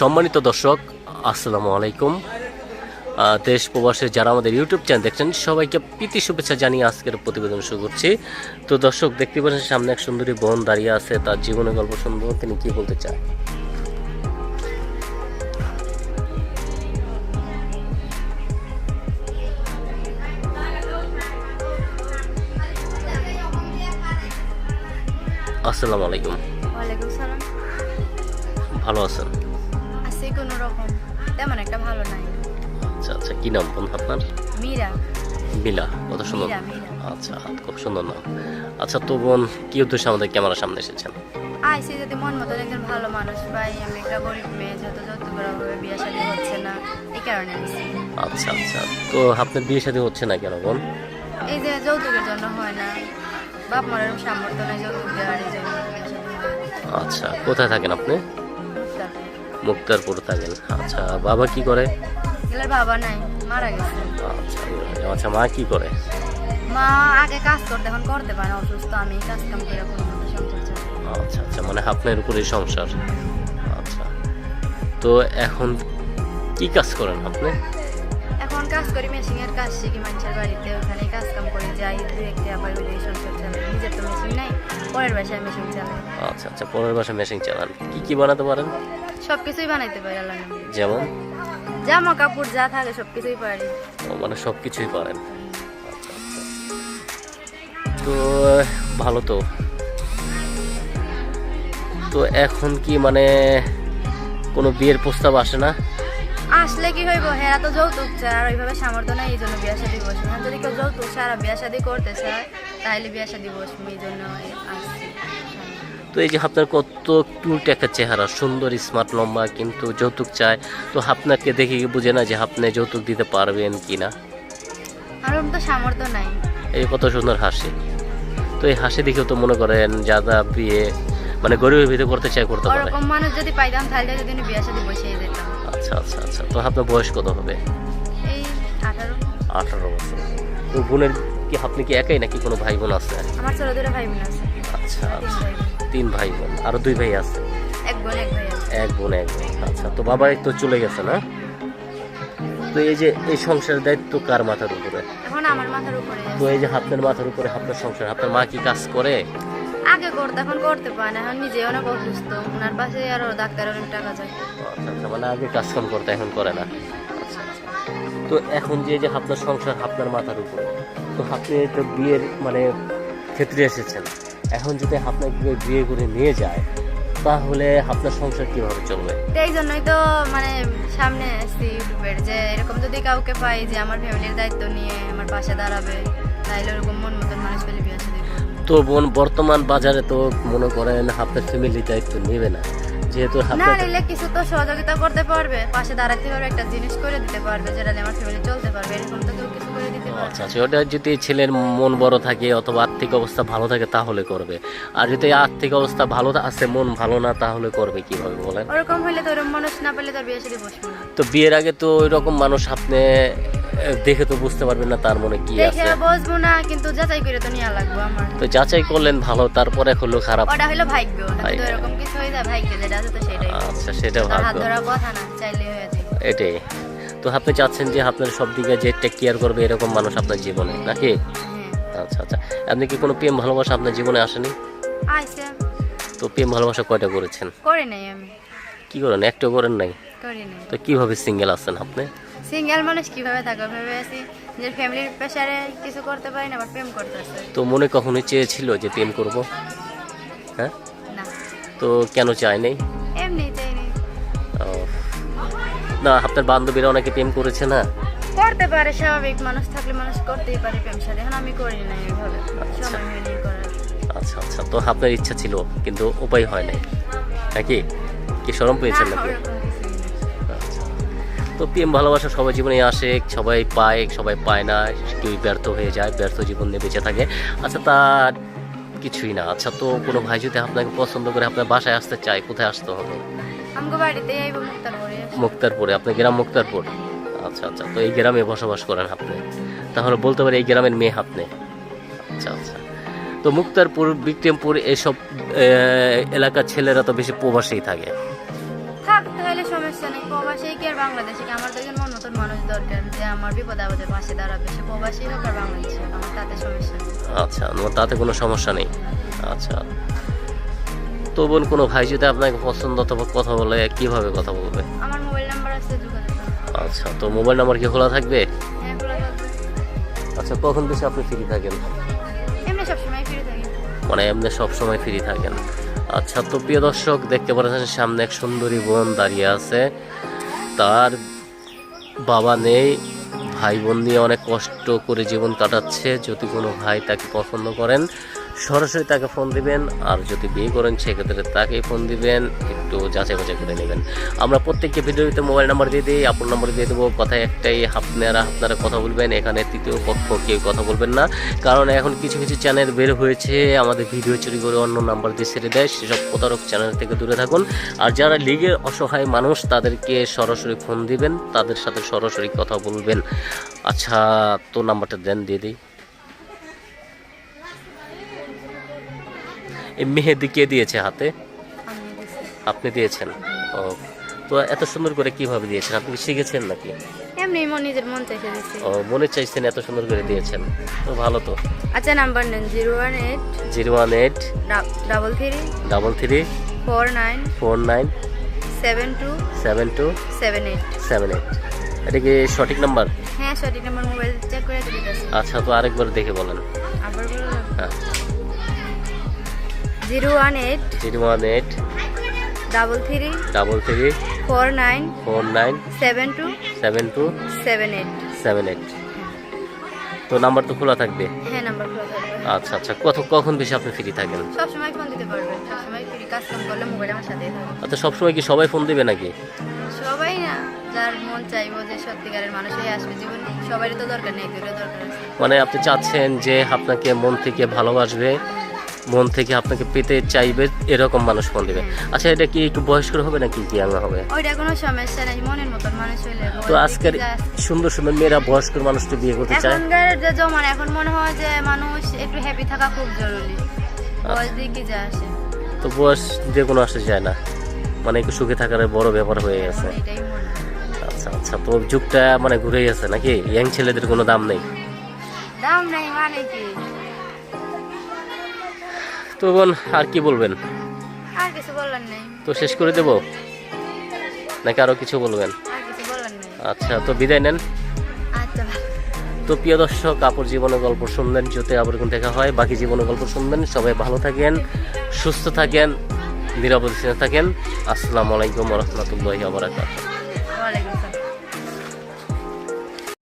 সম্মানিত দর্শক আসসালামু আলাইকুম। দেশ প্রবাসে যারা আমাদের ইউটিউব চ্যানেল দেখছেন সবাইকে প্রীতি শুভেচ্ছা জানিয়ে আজকের প্রতিবেদন শুরু করছি। তো দর্শক দেখতে পাচ্ছেন সামনে এক সুন্দরী বোন দাঁড়িয়ে আছে তার জীবনের গল্প শুনব তিনি কি বলতে চায়? আসসালামু আলাইকুম। ভালো আছেন? আছি কোনো রকম। তেমন একটা ভালো নাই। আচ্ছা আচ্ছা কি নাম বোন আপনার? মীরা। মিলা কত সুন্দর। মীরা মীরা। আচ্ছা খুব সুন্দর নাম। আচ্ছা তো বোন কি উদ্দেশ্যে আমাদের ক্যামেরার সামনে এসেছেন? আইসি যদি মন মতো একজন ভালো মানুষ পাই আমি একটা গরিব মেয়ে যেহেতু যৌতুকের অভাবে বিয়ে শাদী হচ্ছে না এই কারণে আচ্ছা আচ্ছা তো আপনার বিয়ে শাদী হচ্ছে না কেন বোন? এই যে যৌতুকের জন্য হয় না। বাপ মারের সামর্থ্য নাই যৌতুক দেওয়ার এই জন্য। আচ্ছা কোথায় থাকেন আপনি? মুক্তারপুর থাকেন। আচ্ছা বাবা কি করে? বাবা নাই মারা গেছে। আচ্ছা আচ্ছা মা কি করে? মা আগে কাজ করতে এখন করতে পারে অসুস্থ আমি কাজ কাম করে আচ্ছা আচ্ছা মানে আপনার উপরেই সংসার। আচ্ছা তো এখন কি কাজ করেন আপনি? এখন কাজ করি মেশিং এর কাজ শিখি মানুষের বাড়িতে ওখানে কাজ কাম করে যাই দু একটি আবার ওই সংসার চালাই। নিজের তো মেশিন নাই পরের বাসায় মেশিন চালাই। আচ্ছা আচ্ছা পরের বাসা মেশিন চালান। কি কি বানাতে পারেন? সব কিছুই বানাইতে পারি আল্লাহ যেমন? জামা কাপড় যা থাকে সব কিছুই পারি মানে সব কিছুই পারেন আচ্ছা আচ্ছা। তো ভালো তো। তো এখন কি মানে কোনো বিয়ের প্রস্তাব আসে না? আসলে কি হইব? হেরা তো যৌতুক চায় আর ওইভাবে সামর্থ্য নাই এই জন্য বিয়া শাদি বসবে যদি কেউ যৌতুক ছাড়া বিয়া শাদি করতে চায় তাহলে বিয়া শাদি বসবে এই জন্য আসছি তো এই যে আপনার কত কিউট একটা চেহারা সুন্দর স্মার্ট লম্বা কিন্তু যৌতুক চায়। তো আপনাকে দেখে বুঝে না যে আপনি যৌতুক দিতে পারবেন কি না তো সামর্থ্য নাই। এই কত সুন্দর হাসি। তো এই হাসি দেখেও তো মনে করেন যারা বিয়ে মানে গরিবের ভিতরে করতে চায় করতে পারে। ওরকম মানুষ যদি পাইতাম তাহলে যদি বসেই যেতাম আচ্ছা আচ্ছা আচ্ছা। তো আপনার বয়স কত হবে? এই আঠারো। আঠারো বছর। তো বোনের কি আপনি কি একাই নাকি কোনো ভাই বোন আছে? আমার ছোট দুটো ভাই বোন আছে। আচ্ছা আচ্ছা। তিন ভাই বোন আরও দুই ভাই আছে। এক বোন এক ভাই এক বোন এক আচ্ছা তো বাবা তো চলে গেছে না? তো এই যে এই সংসারের দায়িত্ব কার মাথার উপরে? এখন আমার মাথার উপরে তো এই যে আপনার মাথার উপরে আপনার সংসার আপনার মা কি কাজ করে? আগে করতে এখন করতে পারে না এখন নিজে অনেক অসুস্থ। ওনার পাশে আরও ডাক্তার অনেক টাকা যায় আচ্ছা আচ্ছা মানে আগে কাজ কাম করতে এখন করে না। আচ্ছা আচ্ছা। তো এখন যে যে আপনার সংসার আপনার মাথার উপরে তো আপনি তো বিয়ের মানে ক্ষেত্রে এসেছেন। এখন যদি আপনাকে বিয়ে করে নিয়ে যায় তাহলে আপনার সংসার কীভাবে চলবে? এই জন্যই তো মানে সামনে আসছি ইউটিউবের যে এরকম যদি কাউকে পাই যে আমার ফ্যামিলির দায়িত্ব নিয়ে আমার পাশে দাঁড়াবে তাহলে ওরকম মন মতন মানুষ পেলে বিয়ে তো বোন বর্তমান বাজারে তো মনে করেন আপনার ফ্যামিলি দায়িত্ব নেবে না যেহেতু না নিলে কিছু তো সহযোগিতা করতে পারবে পাশে দাঁড়াতে পারবে একটা জিনিস করে দিতে পারবে যেটা আমার ফ্যামিলি চলতে পারবে এরকম তো কেউ কিছু করে দিতে পারবে আচ্ছা আচ্ছা। ওটা যদি ছেলের মন বড় থাকে অথবা আর্থিক অবস্থা ভালো থাকে তাহলে করবে। আর যদি আর্থিক অবস্থা ভালো আছে মন ভালো না তাহলে করবে কীভাবে বলেন? ওরকম হইলে তো ওরকম মানুষ না পেলে বিয়ে শাদী বসবে না। তো বিয়ের আগে তো ওই রকম মানুষ আপনি দেখে তো বুঝতে পারবেন না তার মনে কি দেখে আছে। বসবো না কিন্তু যাচাই করে তো লাগবে আমার। তো যাচাই করলেন ভালো তারপরে হলো খারাপ। ওটা হলো ভাগ্য। তো এরকম কিছু হয়ে যায় ভাগ্য যেটা আছে তো সেটাই। আচ্ছা সেটা হাত ভাগ্য। ধরার কথা না চাইলে হয়ে যায়। এটাই। তো আপনি চাচ্ছেন যে আপনার সব দিকে যে টেক কেয়ার করবে এরকম মানুষ আপনার জীবনে নাকি? হ্যাঁ। আচ্ছা আচ্ছা। আপনি কি কোনো প্রেম ভালোবাসা আপনার জীবনে আসেনি? আইসে তো প্রেম ভালোবাসা কয়টা করেছেন? করি নাই আমি। কি করেন? একটু করেন নাই? করি নাই। তো কীভাবে সিঙ্গেল আছেন আপনি? সিঙ্গেল মানুষ কীভাবে থাকবে? ভেবে আছি যে ফ্যামিলির প্রেশারে কিছু করতে পারি না আবার প্রেম করতেছে। তো মনে কখনোই চেয়েছিল যে প্রেম করব? হ্যাঁ? না। তো কেন চায় নাই? না আপনার বান্ধবীরা অনেকে প্রেম করেছে না? করতে পারে স্বাভাবিক মানুষ থাকলে মানুষ করতেই পারে প্রেম সাথে। এখন আমি করি সময় মিলিয়ে করার। আচ্ছা আচ্ছা। তো আপনার ইচ্ছা ছিল কিন্তু উপায় হয় নাই। নাকি কি? শরম পেয়েছেন না, নাকি? না। আচ্ছা। তো প্রেম ভালোবাসা সবার জীবনে আসে সবাই পায় সবাই পায় না কেউ ব্যর্থ হয়ে যায় ব্যর্থ জীবন নিয়ে বেঁচে থাকে। আচ্ছা তার কিছুই না। আচ্ছা তো কোনো ভাই যদি আপনাকে পছন্দ করে আপনার বাসায় আসতে চায় কোথায় আসতে হবে? আমগো বাড়িতে আইব মুক্তার মুক্তারপুরে আপনার গ্রাম মুক্তারপুর? আচ্ছা আচ্ছা তো এই গ্রামে বসবাস করেন আপনি তাহলে বলতে পারি এই গ্রামের মেয়ে আপনি আচ্ছা আচ্ছা। তো মুক্তারপুর বিক্রমপুর এসব এলাকার ছেলেরা তো বেশি প্রবাসেই থাকে। থাকতে হলে সমস্যা নেই প্রবাসী কি আর বাংলাদেশে কি? আমার তো একজন মানুষ দরকার যে আমার বিপদ আপদের পাশে দাঁড়াবে। সে প্রবাসী হোক আর বাংলাদেশে আমার তাতে সমস্যা নেই। আচ্ছা তাতে কোনো সমস্যা নেই। আচ্ছা তো বোন কোনো ভাই যদি আপনাকে পছন্দ অথবা কথা বলে কীভাবে কথা বলবে? আমার মোবাইল নাম্বার আছে যোগাযোগ আচ্ছা তো মোবাইল নাম্বার কি খোলা থাকবে? হ্যাঁ আচ্ছা কখন বেশি আপনি ফ্রি থাকেন? এমনি সবসময় ফ্রি থাকি। মানে এমনি সব সময় ফ্রি থাকেন। আচ্ছা তো প্রিয় দর্শক দেখতে পাচ্ছেন সামনে এক সুন্দরী বোন দাঁড়িয়ে আছে। তার বাবা নেই ভাই বোন নিয়ে অনেক কষ্ট করে জীবন কাটাচ্ছে। যদি কোনো ভাই তাকে পছন্দ করেন সরাসরি তাকে ফোন দিবেন, আর যদি বিয়ে করেন, সেক্ষেত্রে তাকেই ফোন দিবেন, একটু যাচাই বাছাই করে নেবেন। আমরা প্রত্যেককে ভিডিওতে মোবাইল নাম্বার দিয়ে দিই আপন নাম্বার দিয়ে দেবো কথা একটাই, আপনারা আপনারা কথা বলবেন, এখানে তৃতীয় পক্ষ কেউ কথা বলবেন না। কারণ এখন কিছু কিছু চ্যানেল বের হয়েছে, আমাদের ভিডিও চুরি করে অন্য নাম্বার দিয়ে ছেড়ে দেয়, সেসব প্রতারক চ্যানেল থেকে দূরে থাকুন। আর যারা লিগের অসহায় মানুষ, তাদেরকে সরাসরি ফোন দিবেন, তাদের সাথে সরাসরি কথা বলবেন। আচ্ছা তো নাম্বারটা দেন, দিয়ে দিই। এই মেহেদি কে দিয়েছে হাতে? আপনি দিয়েছেন। ও তো এত সুন্দর করে কীভাবে দিয়েছেন? আপনি শিখেছেন নাকি? এমনি মন নিজের মন চাইছে ও মনে চাইছেন এত সুন্দর করে দিয়েছেন। তো ভালো তো। আচ্ছা নাম্বার নেন zero one eight zero one eight double three double three four nine four nine seven two seven two seven eight. Seven eight. এটা কি সঠিক নাম্বার? হ্যাঁ সঠিক নাম্বার মোবাইল চেক করে দিতে আচ্ছা তো আরেকবার দেখে বলেন। আবার বললাম হ্যাঁ। Zero one eight zero one eight double three double three four nine four nine seven two seven two seven eight seven eight তো নাম্বার তো খোলা থাকবে? হ্যাঁ নাম্বার খোলা থাকবে। আচ্ছা আচ্ছা কত কখন বেশি আপনি ফ্রি থাকেন? সবসময় ফোন দিতে পারবেন সবসময় ফ্রি কাজ কাম করলে মোবাইল আমার সাথেই থাকবে। আচ্ছা কি সবাই ফোন দিবে নাকি? সবাই না যার মন চাইব যে সত্যিকারের মানুষই আসবে জীবনে সবারই তো দরকার নেই দূরে দরকার মানে আপনি চাচ্ছেন যে আপনাকে মন থেকে ভালোবাসবে মন থেকে আপনাকে পেতে চাইবে এরকম মানুষ ফোন দিবে। আচ্ছা এটা কি একটু বয়স্ক হবে নাকি কি আঙ্গা হবে? ওইটা কোনো সমস্যা নেই মনের মতন মানুষ হইলে তো আজকের সুন্দর সুন্দর মেয়েরা বয়স্ক মানুষকে বিয়ে করতে চায়? এখনকার জমান এখন মনে হয় যে মানুষ একটু হ্যাপি থাকা খুব জরুরি। বয়স দিয়ে কি যা আসে? তো বয়স যে কোনো আসে যায় না। মানে একটু সুখে থাকার বড় ব্যাপার হয়ে গেছে। হয়। আচ্ছা আচ্ছা তো যুগটা মানে ঘুরে গেছে নাকি? ইয়াং ছেলেদের কোনো দাম নেই? দাম নেই মানে কি? তো বোন আর কি বলবেন? আর কিছু বলার নেই। তো শেষ করে দেব? নাকি আরও কিছু বলবেন? আর কিছু বলার নেই। আচ্ছা তো বিদায় নেন। আচ্ছা তো প্রিয় দর্শক কাপড় জীবনের গল্প শুনলেন যদি আবার কোন দেখা হয়। বাকি জীবনের গল্প শুনবেন সবাই ভালো থাকেন সুস্থ থাকেন নিরাপদে থাকেন। আসসালামু আলাইকুম রহমতুল্লাহ আবরাকাত